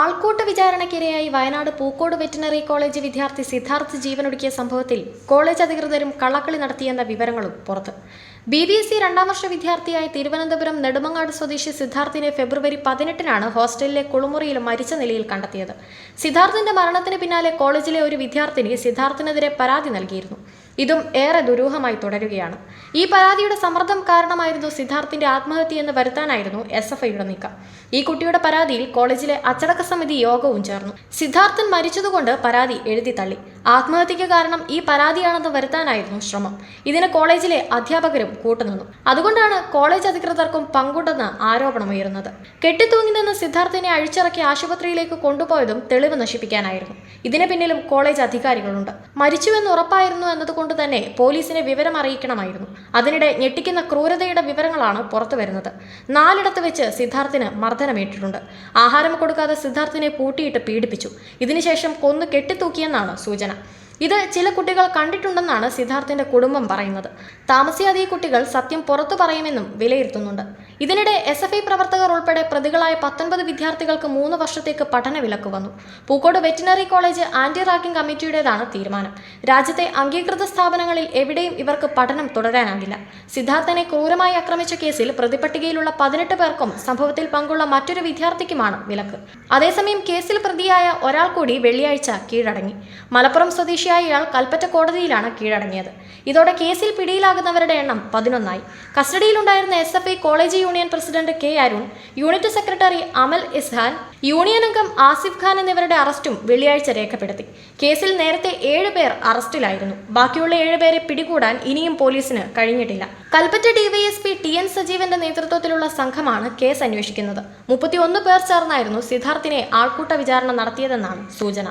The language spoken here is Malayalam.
ആൾക്കൂട്ട വിചാരണയ്ക്കിരയായി വയനാട് പൂക്കോട് വെറ്റിനറി കോളേജ് വിദ്യാർത്ഥി സിദ്ധാർത്ഥ് ജീവനൊടുക്കിയ സംഭവത്തിൽ കോളേജ് അധികൃതരും കള്ളക്കളി നടത്തിയെന്ന വിവരങ്ങളും പുറത്ത്. ബി ബി എസ് സി രണ്ടാം വർഷ വിദ്യാർത്ഥിയായ തിരുവനന്തപുരം നെടുമങ്ങാട് സ്വദേശി സിദ്ധാർത്ഥിനെ ഫെബ്രുവരി പതിനെട്ടിനാണ് ഹോസ്റ്റലിലെ കുളിമുറിയിൽ മരിച്ച നിലയിൽ കണ്ടെത്തിയത്. സിദ്ധാർത്ഥിന്റെ മരണത്തിന് പിന്നാലെ കോളേജിലെ ഒരു വിദ്യാർത്ഥിനി സിദ്ധാർത്ഥിനെതിരെ പരാതി നൽകിയിരുന്നു. ഇതും ഏറെ ദുരൂഹമായി തുടരുകയാണ്. ഈ പരാതിയുടെ സമ്മർദ്ദം കാരണമായിരുന്നു സിദ്ധാർത്ഥിന്റെ ആത്മഹത്യയെന്ന് വരുത്താനായിരുന്നു എസ് എഫ് ഐയുടെ നീക്കം. ഈ കുട്ടിയുടെ പരാതിയിൽ കോളേജിലെ അച്ചടക്ക സമിതി യോഗവും ചേർന്നു. സിദ്ധാർത്ഥൻ മരിച്ചതുകൊണ്ട് പരാതി എഴുതി തള്ളി. ആത്മഹത്യക്ക് കാരണം ഈ പരാതിയാണെന്ന് വരുത്താനായിരുന്നു ശ്രമം. ഇതിന് കോളേജിലെ അധ്യാപകരും കൂട്ടുനിന്നു അതുകൊണ്ടാണ് കോളേജ് അധികൃതർക്കും പങ്കുണ്ടെന്ന് ആരോപണമുയരുന്നത് കെട്ടിത്തൂങ്ങി നിന്ന് സിദ്ധാർത്ഥിനെ അഴിച്ചിറക്കി ആശുപത്രിയിലേക്ക് കൊണ്ടുപോയതും തെളിവ് നശിപ്പിക്കാനായിരുന്നു. ഇതിന് പിന്നിലും കോളേജ് അധികാരികളുണ്ട്. മരിച്ചുവെന്ന് ഉറപ്പായിരുന്നു എന്നതുകൊണ്ട് തന്നെ പോലീസിനെ വിവരം അറിയിക്കണമായിരുന്നു. അതിനിടെ ഞെട്ടിക്കുന്ന ക്രൂരതയുടെ വിവരങ്ങളാണ് പുറത്തു വരുന്നത്. നാലിടത്ത് വെച്ച് സിദ്ധാർത്ഥിന് മർദ്ദനമേറ്റിട്ടുണ്ട്. ആഹാരം കൊടുക്കാതെ സിദ്ധാർത്ഥിനെ പൂട്ടിയിട്ട് പീഡിപ്പിച്ചു. ഇതിനുശേഷം കൊന്നു കെട്ടിത്തൂക്കിയെന്നാണ് സൂചന. ഇത് ചില കുട്ടികൾ കണ്ടിട്ടുണ്ടെന്നാണ് സിദ്ധാർത്ഥിന്റെ കുടുംബം പറയുന്നത്. താമസിയാതെ ഈ കുട്ടികൾ സത്യം പുറത്തു പറയുമെന്നും വിലയിരുത്തുന്നുണ്ട്. ഇതിനിടെ എസ് എഫ് ഐ പ്രവർത്തകർ ഉൾപ്പെടെ പ്രതികളായ പത്തൊൻപത് വിദ്യാർത്ഥികൾക്ക് മൂന്ന് വർഷത്തേക്ക് പഠന വിലക്ക് വന്നു. Pookode veterinary college anti ragging കമ്മിറ്റിയുടേതാണ് തീരുമാനം. രാജ്യത്തെ അംഗീകൃത സ്ഥാപനങ്ങളിൽ എവിടെയും ഇവർക്ക് പഠനം തുടരാനാകില്ല. സിദ്ധാർത്ഥനെ ക്രൂരമായി ആക്രമിച്ച കേസിൽ പ്രതിപട്ടികയിലുള്ള പതിനെട്ട് പേർക്കും സംഭവത്തിൽ പങ്കുള്ള മറ്റൊരു വിദ്യാർത്ഥിക്കുമാണ് വിലക്ക്. അതേസമയം കേസിൽ പ്രതിയായ ഒരാൾ കൂടി വെള്ളിയാഴ്ച കീഴടങ്ങി. മലപ്പുറം സ്വദേശിയായ ഇയാൾ കൽപ്പറ്റ കോടതിയിലാണ് കീഴടങ്ങിയത്. ഇതോടെ കേസിൽ പിടിയിലാകുന്നവരുടെ എണ്ണം പതിനൊന്നായി. കസ്റ്റഡിയിലുണ്ടായിരുന്ന S F I college union president K Arun unit secretary Amal Ishan union അംഗം ആസിഫ് ഖാൻ എന്നിവരുടെ അറസ്റ്റും വെള്ളിയാഴ്ച രേഖപ്പെടുത്തി. കേസിൽ നേരത്തെ ഏഴ് പേർ അറസ്റ്റിലായിരുന്നു. ബാക്കിയുള്ള ഏഴുപേരെ പിടികൂടാൻ ഇനിയും പോലീസിന് കഴിഞ്ഞിട്ടില്ല. കൽപ്പറ്റ ഡിവൈഎസ്പി ടി എൻ സജീവന്റെ നേതൃത്വത്തിലുള്ള സംഘമാണ് കേസ് അന്വേഷിക്കുന്നത്. മുപ്പത്തിയൊന്ന് പേർ ചേർന്നായിരുന്നു സിദ്ധാർത്ഥിനെ ആൾക്കൂട്ട വിചാരണ നടത്തിയതെന്നാണ് സൂചന.